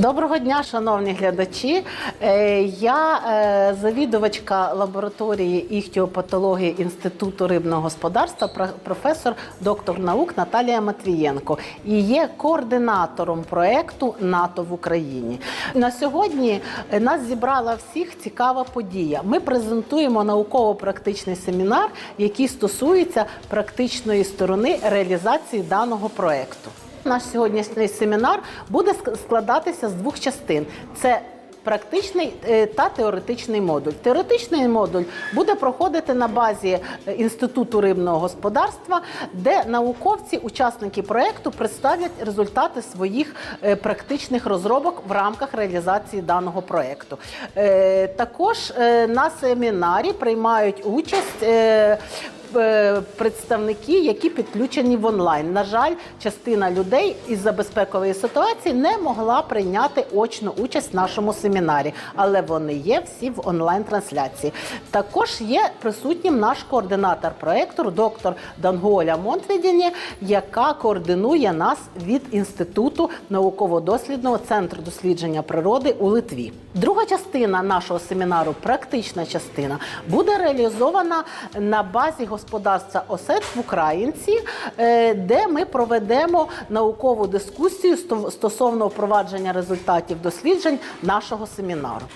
Доброго дня, шановні глядачі. Е, Я е, завідувачка лабораторії іхтіопатології Інституту рибного господарства, професор, доктор наук Наталія Матвієнко і є координатором проекту НАТО в Україні. На сьогодні е, нас зібрала всіх цікава подія. Ми презентуємо науково-практичний семінар, який стосується практичної сторони реалізації даного проекту. Наш сьогоднішній семінар буде складатися з двох частин: це практичний е, та теоретичний модуль. Теоретичний модуль буде проходити на базі е, інституту рибного господарства, де науковці, учасники проекту, представлять результати своїх е, практичних розробок в рамках реалізації даного проекту. Е, Також на семінарі приймають участь. Е, представники, які підключені в онлайн. На жаль, частина людей із-за безпекової ситуації не могла прийняти очну участь в нашому семінарі, але вони є всі в онлайн-трансляції. Також є присутнім наш координатор проекту, доктор Данголя Монтвідіні, яка координує нас від інституту науково-дослідного центру дослідження природи у Литві. Друга частина нашого семінару, практична частина, буде реалізована на базі господарства ОСЕТ в Українці, е, де ми проведемо наукову дискусію сто- стосовно впровадження результатів досліджень нашого семінару.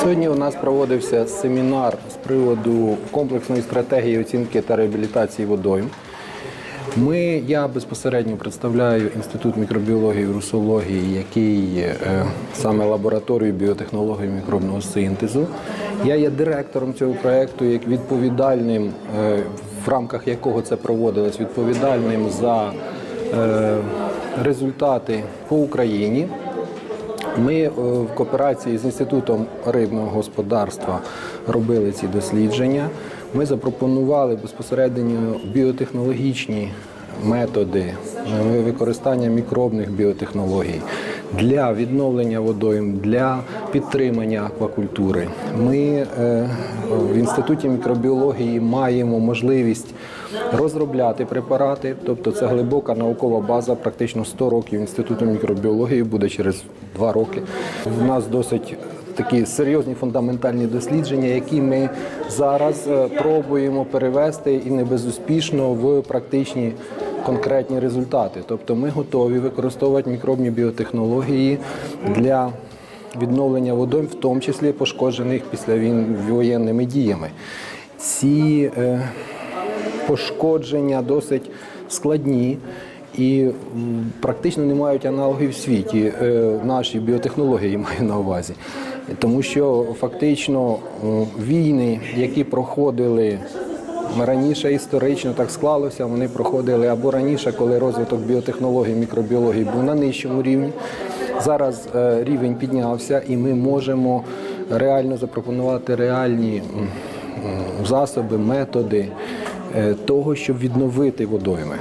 Сьогодні у нас проводився семінар з приводу комплексної стратегії оцінки та реабілітації водойм. Ми, я безпосередньо представляю Інститут мікробіології і русології, який е, саме лабораторію біотехнології мікробного синтезу. Я є директором цього проєкту, як відповідальним, е, в рамках якого це проводилось, відповідальним за е, результати по Україні. Ми е, в кооперації з інститутом рибного господарства робили ці дослідження. Ми запропонували безпосередньо біотехнологічні методи е, використання мікробних біотехнологій для відновлення водойм, для підтримання аквакультури. Ми е, в інституті мікробіології маємо можливість розробляти препарати, тобто це глибока наукова база, практично 100 років інституту мікробіології буде через 2 роки. У нас досить такі серйозні фундаментальні дослідження, які ми зараз е, пробуємо перевести і не безуспішно в практичні конкретні результати. Тобто ми готові використовувати мікробні біотехнології для відновлення водойм, в тому числі пошкоджених після воєнними діями. Ці е, пошкодження досить складні і практично не мають аналогів в світі. Е, Наші біотехнології маю на увазі. Тому що фактично війни, які проходили раніше історично так склалося, вони проходили або раніше, коли розвиток біотехнологій, мікробіології був на нижчому рівні. Зараз е, рівень піднявся, і ми можемо реально запропонувати реальні засоби, методи е, того, щоб відновити водойми.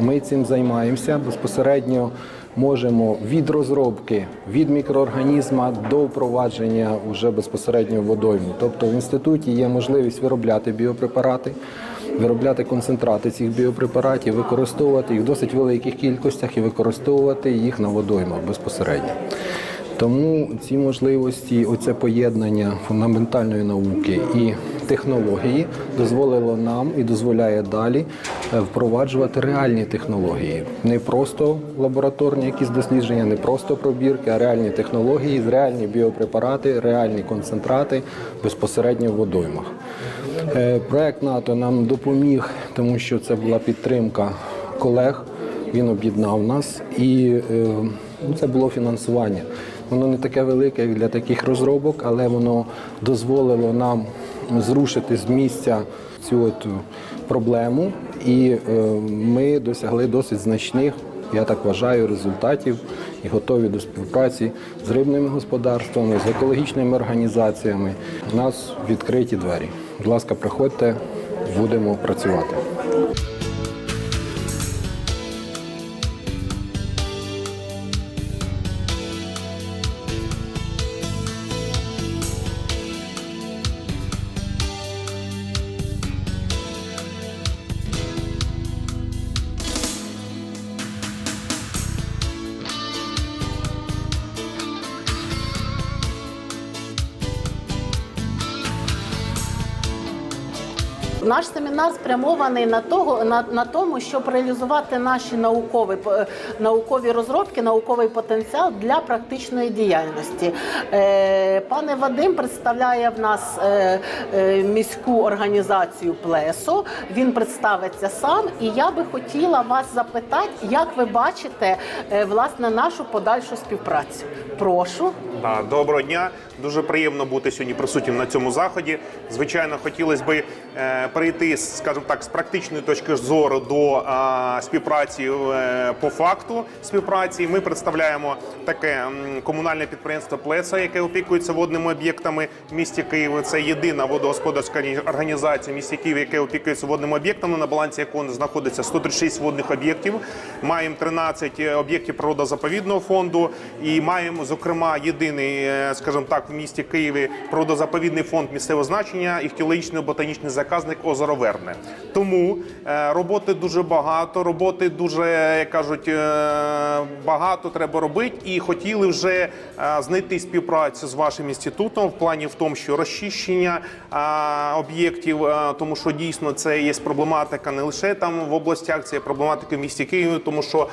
Ми цим займаємося безпосередньо. Можемо від розробки від мікроорганізма до впровадження вже безпосередньо в водойму. Тобто в інституті є можливість виробляти біопрепарати, виробляти концентрати цих біопрепаратів, використовувати їх в досить великих кількостях і використовувати їх на водоймах безпосередньо. Тому ці можливості, оце поєднання фундаментальної науки і технології дозволило нам і дозволяє далі е, впроваджувати реальні технології, не просто лабораторні якісь дослідження, не просто пробірки, а реальні технології, реальні біопрепарати, реальні концентрати безпосередньо в водоймах. Е, Проект НАТО нам допоміг, тому що це була підтримка колег. Він об'єднав нас і е, ну, це було фінансування. Воно не таке велике, для таких розробок, але воно дозволило нам зрушити з місця цю от проблему, і е, ми досягли досить значних, я так вважаю, результатів і готові до співпраці з рибними господарствами, з екологічними організаціями. У нас відкриті двері. Будь ласка, приходьте, будемо працювати. Наш семінар спрямований на того на, на тому, щоб реалізувати наші наукові е, наукові розробки, науковий потенціал для практичної діяльності. Е, пане Вадим представляє в нас е, міську організацію Плесо. Він представиться сам, і я би хотіла вас запитати, як ви бачите власне нашу подальшу співпрацю. Прошу. Доброго дня. Дуже приємно бути сьогодні присутнім на цьому заході. Звичайно, хотілося б е, перейти, скажімо так, з практичної точки зору до е, співпраці е, по факту співпраці. Ми представляємо таке комунальне підприємство Плеса, яке опікується водними об'єктами в місті Києва. Це єдина водогосподарська організація в місті Києва, яка опікується водними об'єктами, на балансі якого знаходиться 136 водних об'єктів. Маємо 13 об'єктів природозаповідного фонду і маємо, зокрема, єдиний, е, скажімо так, в місті Києві природозаповідний фонд місцевого значення і ботанічний заказник озеро Верне. Тому е, роботи дуже багато, роботи дуже, як кажуть, е, багато треба робити. І хотіли вже знайти співпрацю з вашим інститутом в плані в тому, що розчищення об'єктів, тому що дійсно це є проблематика не лише там в областях, це є проблематика в місті Києві, тому що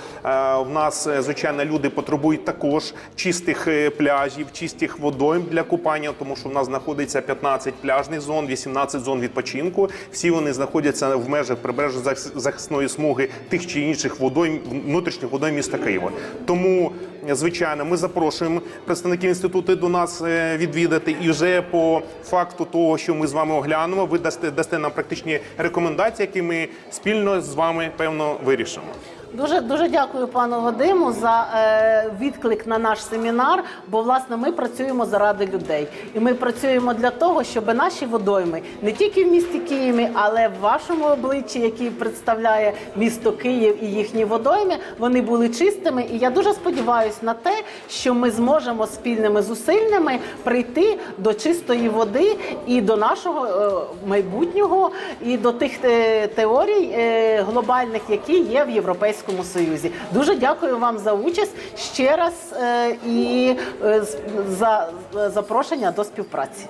в нас звичайно люди потребують також чистих е, пляжів, чистих водойм для купання, тому що в нас знаходиться 15 пляжних зон, 18 зон відпочинку. Всі вони знаходяться в межах прибережної захис- захисної смуги тих чи інших водойм, внутрішніх водойм міста Києва. Тому, звичайно, ми запрошуємо представників інституту до нас е, відвідати і вже по факту того, що ми з вами оглянемо, ви дасте дасте нам практичні рекомендації, які ми спільно з вами певно вирішимо. Дуже дуже дякую пану Вадиму за е, відклик на наш семінар. Бо власне ми працюємо заради людей, і ми працюємо для того, щоб наші водойми не тільки в місті Києві, але в вашому обличчі, який представляє місто Київ і їхні водойми, вони були чистими. І я дуже сподіваюся на те, що ми зможемо спільними зусиллями прийти до чистої води і до нашого е, майбутнього, і до тих е, теорій е, глобальних, які є в Європейському Союзі. Дуже дякую вам за участь ще раз е, і е, за запрошення до співпраці.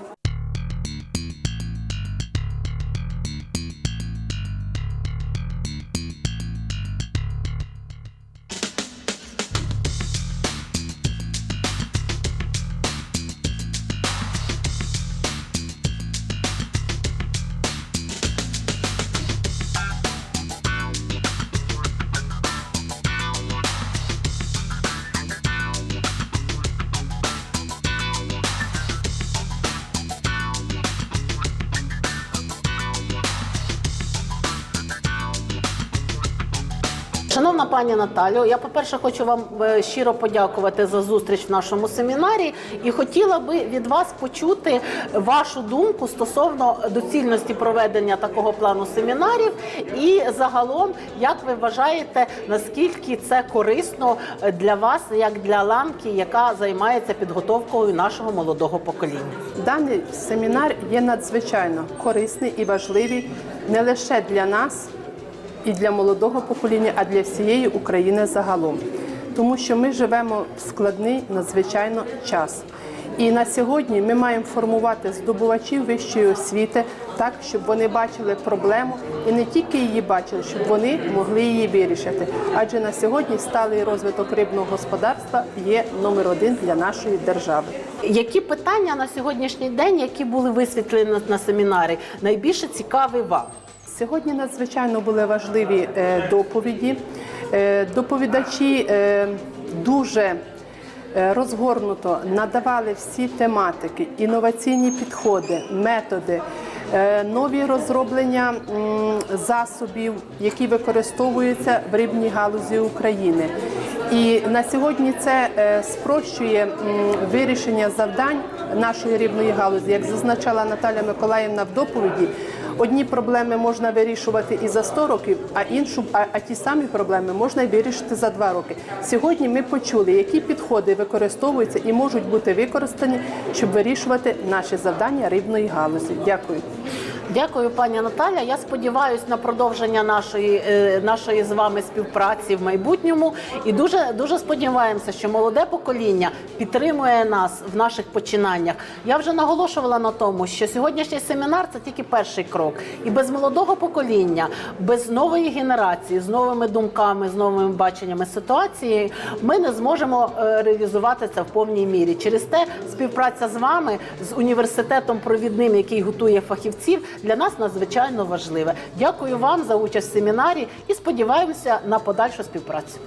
Шановна пані Наталю, я по-перше хочу вам е, щиро подякувати за зустріч в нашому семінарі і хотіла би від вас почути вашу думку стосовно доцільності проведення такого плану семінарів і загалом, як ви вважаєте, наскільки це корисно для вас, як для ланки, яка займається підготовкою нашого молодого покоління. Даний семінар є надзвичайно корисний і важливий не лише для нас і для молодого покоління, а для всієї України загалом. Тому що ми живемо в складний надзвичайно час. І на сьогодні ми маємо формувати здобувачів вищої освіти так, щоб вони бачили проблему і не тільки її бачили, щоб вони могли її вирішити. Адже на сьогодні сталий розвиток рибного господарства є номер один для нашої держави. Які питання на сьогоднішній день, які були висвітлені на- на семінарі, найбільше цікаві вам? Сьогодні надзвичайно були важливі е, доповіді. Е, доповідачі е, дуже розгорнуто надавали всі тематики, інноваційні підходи, методи, нові розроблення засобів, які використовуються в рибній галузі України. І на сьогодні це спрощує вирішення завдань нашої рибної галузі, як зазначала Наталя Миколаївна в доповіді. Одні проблеми можна вирішувати і за 100 років, а іншу, а, а ті самі проблеми можна вирішити за 2 роки. Сьогодні ми почули, які підходи використовуються і можуть бути використані, щоб вирішувати наші завдання рибної галузі. Дякую. Дякую, пані Наталя. Я сподіваюся на продовження нашої, е, нашої з вами співпраці в майбутньому. І дуже дуже сподіваємося, що молоде покоління підтримує нас в наших починаннях. Я вже наголошувала на тому, що сьогоднішній семінар це тільки перший крок. І без молодого покоління, без нової генерації, з новими думками, з новими баченнями ситуації, ми не зможемо е, реалізувати це в повній мірі. Через те співпраця з вами, з університетом провідним, який готує фахівців, для нас надзвичайно важливе. Дякую вам за участь в семінарі і сподіваємося на подальшу співпрацю.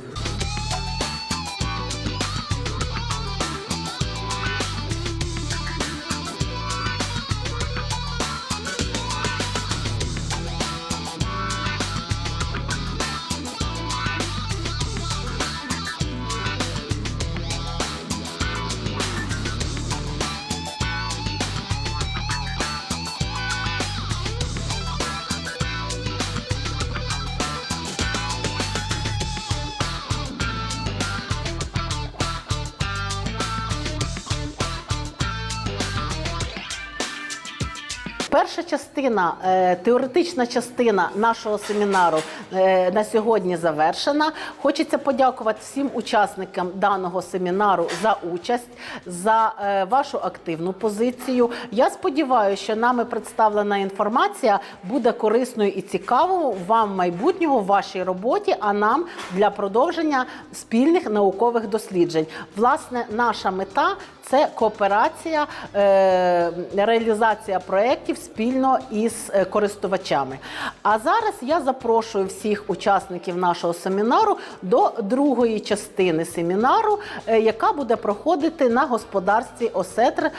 Перша частина, е, теоретична частина нашого семінару е, на сьогодні завершена. Хочеться подякувати всім учасникам даного семінару за участь, за е, вашу активну позицію. Я сподіваюся, що нами представлена інформація буде корисною і цікавою вам майбутнього в вашій роботі, а нам для продовження спільних наукових досліджень. Власне, наша мета це кооперація, е, реалізація проєктів спільно із е, користувачами. А зараз я запрошую всіх учасників нашого семінару до другої частини семінару, е, яка буде проходити на господарстві Осетр.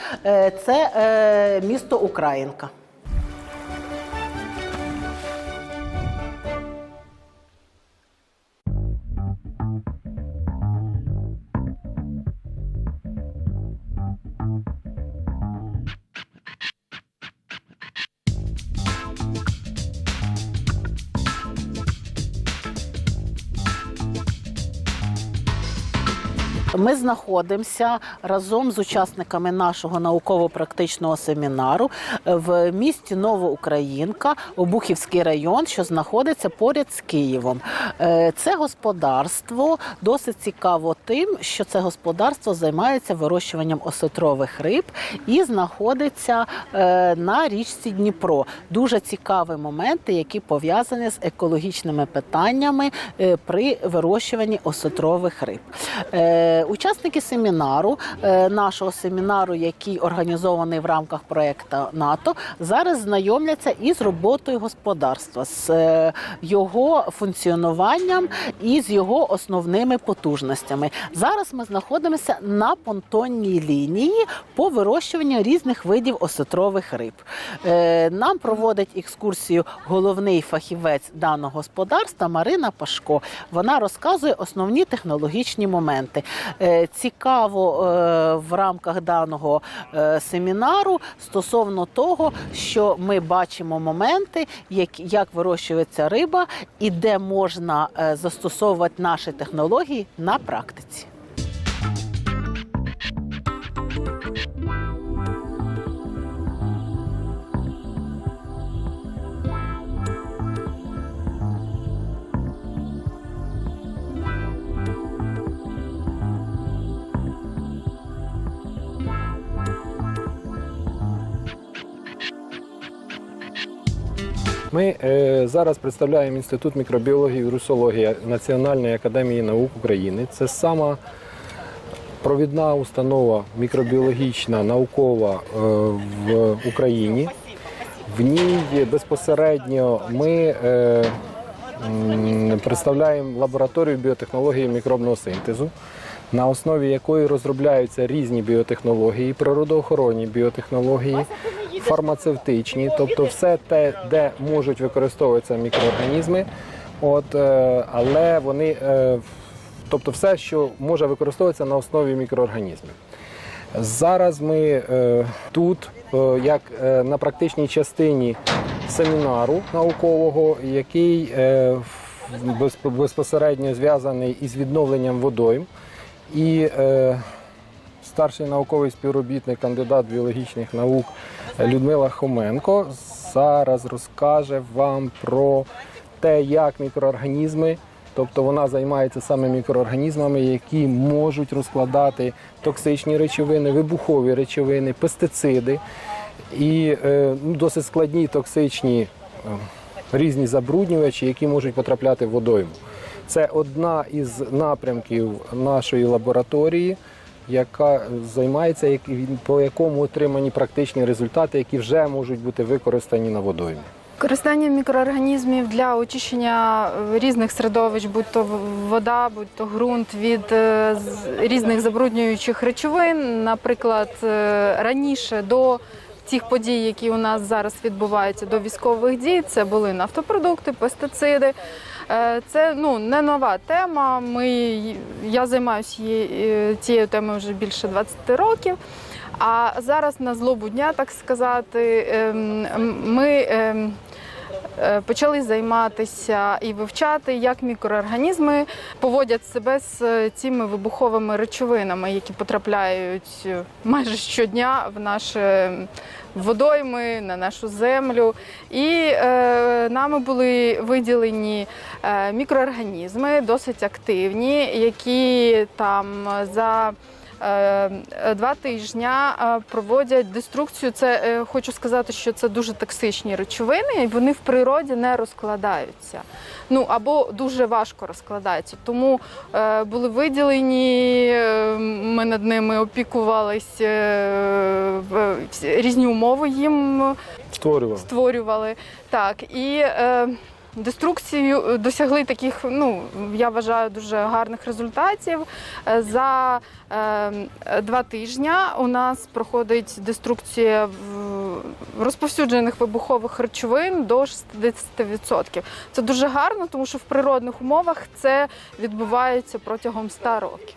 Це місто Українка. Ми знаходимося разом з учасниками нашого науково-практичного семінару в місті Новоукраїнка, Обухівський район, що знаходиться поряд з Києвом. Е, Це господарство досить цікаво тим, що це господарство займається вирощуванням осетрових риб і знаходиться е, на річці Дніпро. Дуже цікаві моменти, які пов'язані з екологічними питаннями е, при вирощуванні осетрових риб. Учасники семінару, е, нашого семінару, який організований в рамках проекту НАТО, зараз знайомляться із роботою господарства, з е, його функціонуванням і з його основними потужностями. Зараз ми знаходимося на понтонній лінії по вирощуванню різних видів осетрових риб. Е, Нам проводить екскурсію головний фахівець даного господарства Марина Пашко. Вона розказує основні технологічні моменти. Е, Цікаво е, в рамках даного е, семінару стосовно того, що ми бачимо моменти, як, вирощується риба і де можна застосовувати наші технології на практиці. Ми е, зараз представляємо Інститут мікробіології і вірусології Національної академії наук України. Це сама провідна установа мікробіологічна, наукова е, в Україні. В ній безпосередньо ми е, представляємо лабораторію біотехнології мікробного синтезу, на основі якої розробляються різні біотехнології, природоохоронні біотехнології, фармацевтичні, тобто все те, де можуть використовуватися мікроорганізми, от, е, але вони, е, тобто все, що може використовуватися на основі мікроорганізмів. Зараз ми е, тут, як на практичній частині семінару наукового, який безпосередньо зв'язаний із відновленням водойм. І старший науковий співробітник, кандидат біологічних наук Людмила Хоменко зараз розкаже вам про те, як мікроорганізми, тобто вона займається саме мікроорганізмами, які можуть розкладати токсичні речовини, вибухові речовини, пестициди і е, ну, досить складні токсичні е, різні забруднювачі, які можуть потрапляти в водойму. Це одна із напрямків нашої лабораторії, яка займається як- по якому отримані практичні результати, які вже можуть бути використані на водоймі. Використання мікроорганізмів для очищення е, різних середовищ, будь то вода, будь то ґрунт від е, різних забруднюючих речовин. Наприклад, е, раніше до тих подій, які у нас зараз відбуваються до військових дій, це були нафтопродукти, пестициди. Е, Це ну не нова тема. Ми я займаюся цією темою вже більше 20 років. А зараз на злобу дня, так сказати, ем, ми ем, е, почали займатися і вивчати, як мікроорганізми поводять себе з е, цими вибуховими речовинами, які потрапляють е, майже щодня в наші водойми, на нашу землю. І е, нами були виділені е, мікроорганізми, досить активні, які там за е, Два тижні е, проводять деструкцію. Це е, хочу сказати, що це дуже токсичні речовини, і вони в природі не розкладаються. Ну або дуже важко розкладаються. Тому е, були виділені, е, ми над ними опікувалися, е, всі- різні умови їм Створював. створювали. Так, і е, деструкцію досягли таких, ну я вважаю, дуже гарних результатів. Е, За е, два тижні у нас проходить деструкція розповсюджених вибухових речовин до 60%. Це дуже гарно, тому що в природних умовах це відбувається протягом 100 років.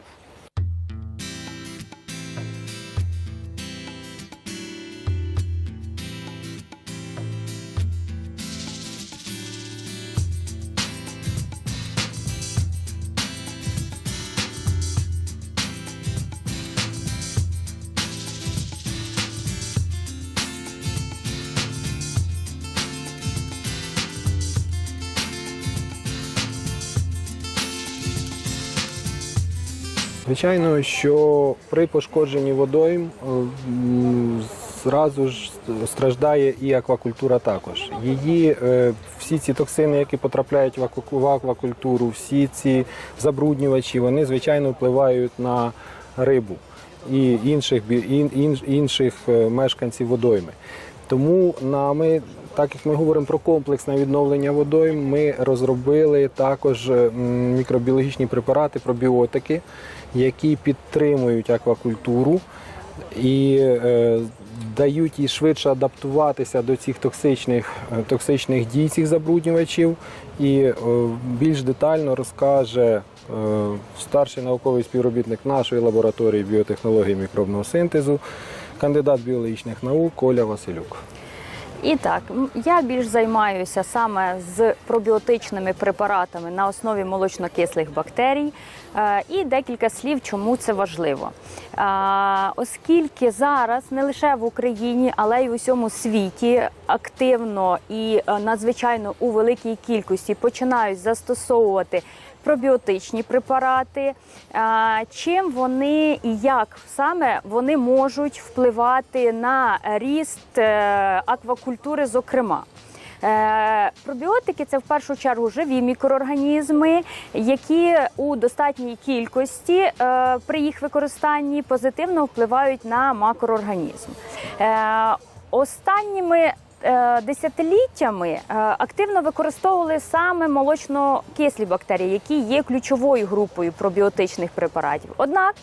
Звичайно, що при пошкодженні водойм е, зразу ж страждає і аквакультура також. Її е, всі ці токсини, які потрапляють в аквакультуру, всі ці забруднювачі, вони звичайно впливають на рибу і інших інших е, мешканців водойми. Тому нами, так як ми говоримо про комплексне відновлення водойм, ми розробили також мікробіологічні препарати, пробіотики, які підтримують аквакультуру і е, дають їй швидше адаптуватися до цих токсичних, е, токсичних дій цих забруднювачів. І е, більш детально розкаже е, старший науковий співробітник нашої лабораторії біотехнології мікробного синтезу, кандидат біологічних наук Коля Василюк. І так, я більш займаюся саме з пробіотичними препаратами на основі молочнокислих бактерій. Е, І декілька слів, чому це важливо. Е, Оскільки зараз не лише в Україні, але й у всьому світі активно і е, надзвичайно у великій кількості починають застосовувати пробіотичні препарати, чим вони і як саме вони можуть впливати на ріст аквакультури, зокрема. Е, Пробіотики це в першу чергу живі мікроорганізми, які у достатній кількості е, при їх використанні позитивно впливають на макроорганізм. Е, Останніми десятиліттями активно використовували саме молочно-кислі бактерії, які є ключовою групою пробіотичних препаратів. Однак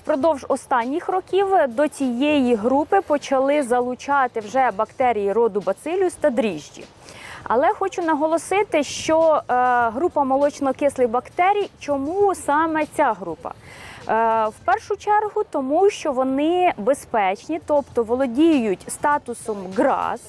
Впродовж останніх років до цієї групи почали залучати вже бактерії роду бацилюс та дріжджі. Але хочу наголосити, що е, група молочно-кислих бактерій, чому саме ця група? Е, в першу чергу, тому що вони безпечні, тобто володіють статусом ГРАС,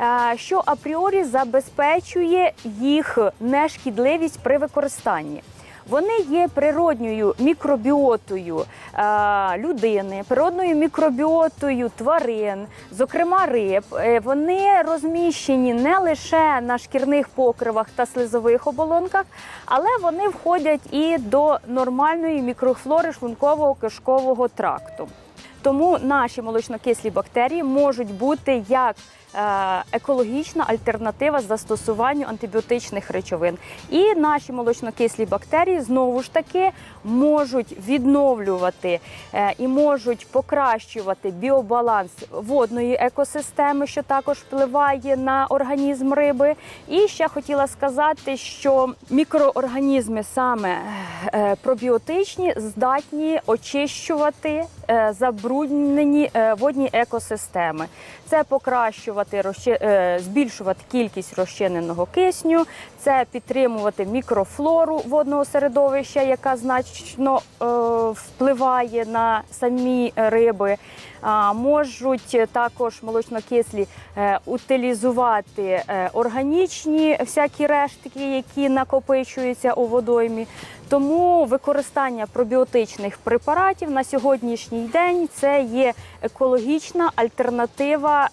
е, що апріорі забезпечує їх нешкідливість при використанні. Вони є природньою мікробіотою е, людини, природною мікробіотою тварин, зокрема риб. Е, Вони розміщені не лише на шкірних покривах та слизових оболонках, але вони входять і до нормальної мікрофлори шлункового кишкового тракту. Тому наші молочнокислі бактерії можуть бути як екологічна альтернатива застосуванню антибіотичних речовин. І наші молочнокислі бактерії знову ж таки можуть відновлювати е, і можуть покращувати біобаланс водної екосистеми, що також впливає на організм риби. І ще хотіла сказати, що мікроорганізми саме е, пробіотичні здатні очищувати е, забруднені водні екосистеми. Це покращувати збільшувати кількість розчиненого кисню, це підтримувати мікрофлору водного середовища, яка значно е, впливає на самі риби. Можуть також молочнокислі е, утилізувати е, органічні всякі рештки, які накопичуються у водоймі. Тому використання пробіотичних препаратів на сьогоднішній день це є екологічна альтернатива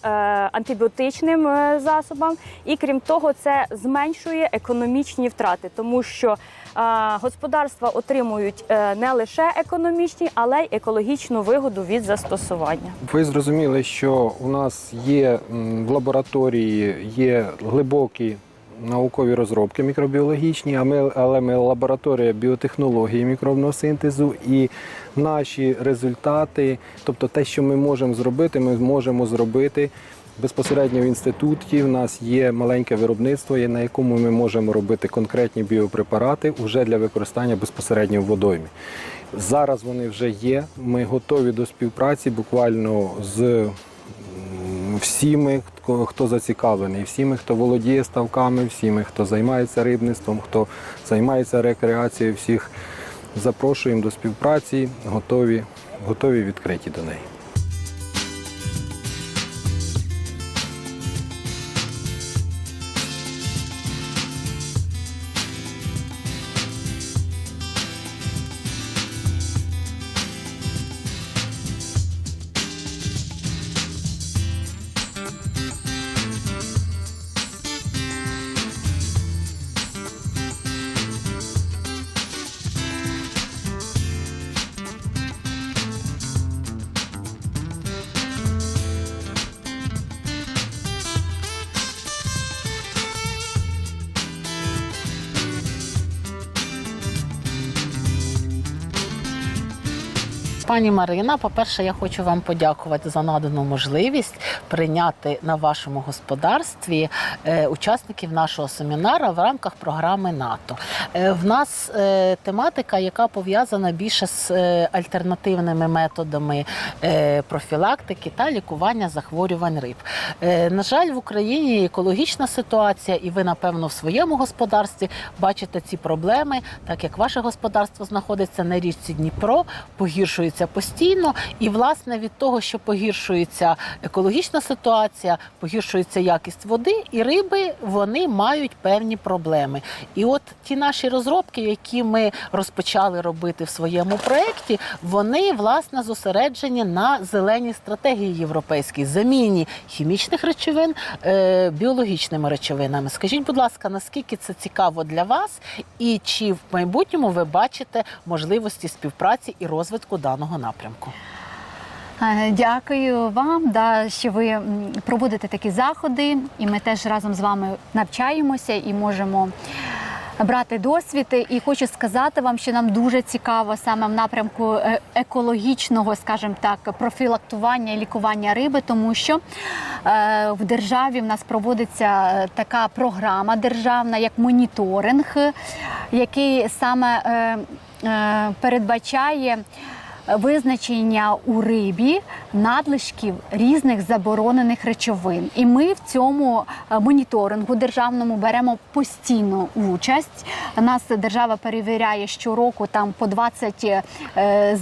антибіотичним засобам, і крім того, це зменшує економічні втрати, тому що господарства отримують е, не лише економічні, але й екологічну вигоду від застосування. Ви зрозуміли, що у нас є в лабораторії є глибокі наукові розробки мікробіологічні, а ми, але ми лабораторія біотехнології мікробного синтезу, і наші результати, тобто те, що ми можемо зробити, ми можемо зробити. Безпосередньо в інституті в нас є маленьке виробництво, на якому ми можемо робити конкретні біопрепарати вже для використання безпосередньо в водоймі. Зараз вони вже є. Ми готові до співпраці буквально з всіми, хто зацікавлений, всіми, хто володіє ставками, всіми, хто займається рибництвом, хто займається рекреацією, всіх запрошуємо до співпраці, готові, готові відкриті до неї. Пані Марина, по-перше, я хочу вам подякувати за надану можливість прийняти на вашому господарстві учасників нашого семінару в рамках програми НАТО. Е, в нас е, тематика, яка пов'язана більше з е, альтернативними методами е, профілактики та лікування захворювань риб. Е, на жаль, в Україні екологічна ситуація, і ви, напевно, в своєму господарстві бачите ці проблеми, так як ваше господарство знаходиться на річці Дніпро, погіршується постійно. І, власне, від того, що погіршується екологічна ситуація, погіршується якість води, і риби вони мають певні проблеми. І от ті наші розробки, які ми розпочали робити в своєму проєкті, вони власне зосереджені на зеленій стратегії європейській заміні хімічних речовин е, біологічними речовинами. Скажіть, будь ласка, наскільки це цікаво для вас, і чи в майбутньому ви бачите можливості співпраці і розвитку даного напрямку? Е, Дякую вам, да, що ви проводите такі заходи, і ми теж разом з вами навчаємося і можемо брати досвід. І хочу сказати вам, що нам дуже цікаво саме в напрямку е, екологічного, скажімо так, профілактування і лікування риби, тому що е, в державі в нас проводиться така програма державна, як моніторинг, який саме передбачає визначення у рибі надлишків різних заборонених речовин. І ми в цьому е, моніторингу державному беремо постійну участь. Нас держава перевіряє щороку там по 20 е,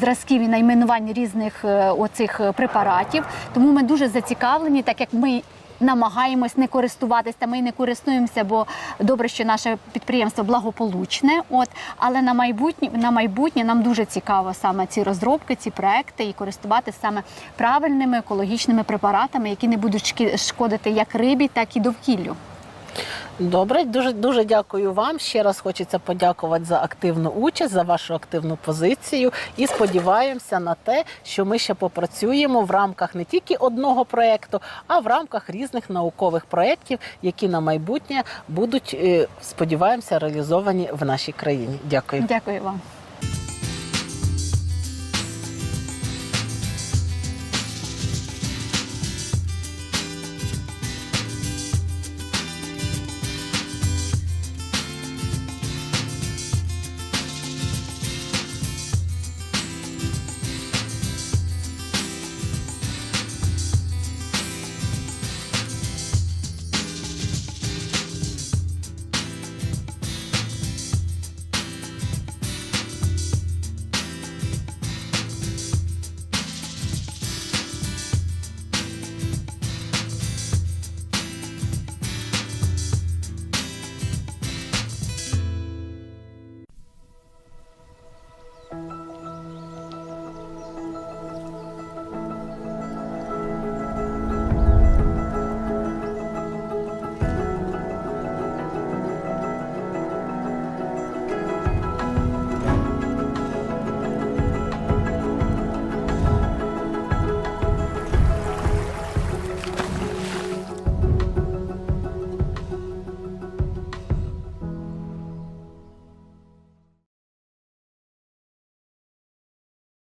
зразків і найменувань різних е, оцих препаратів. Тому ми дуже зацікавлені, так як ми намагаємось не користуватись, та ми не користуємося, бо добре, що наше підприємство благополучне. От але на майбутнє на майбутнє нам дуже цікаво саме ці розробки, ці проекти і користуватися саме правильними екологічними препаратами, які не будуть шкодити як рибі, так і довкіллю. Добре, дуже дуже дякую вам. Ще раз хочеться подякувати за активну участь, за вашу активну позицію. І сподіваємося на те, що ми ще попрацюємо в рамках не тільки одного проєкту, а в рамках різних наукових проєктів, які на майбутнє будуть, е, сподіваємося, реалізовані в нашій країні. Дякую. Дякую вам.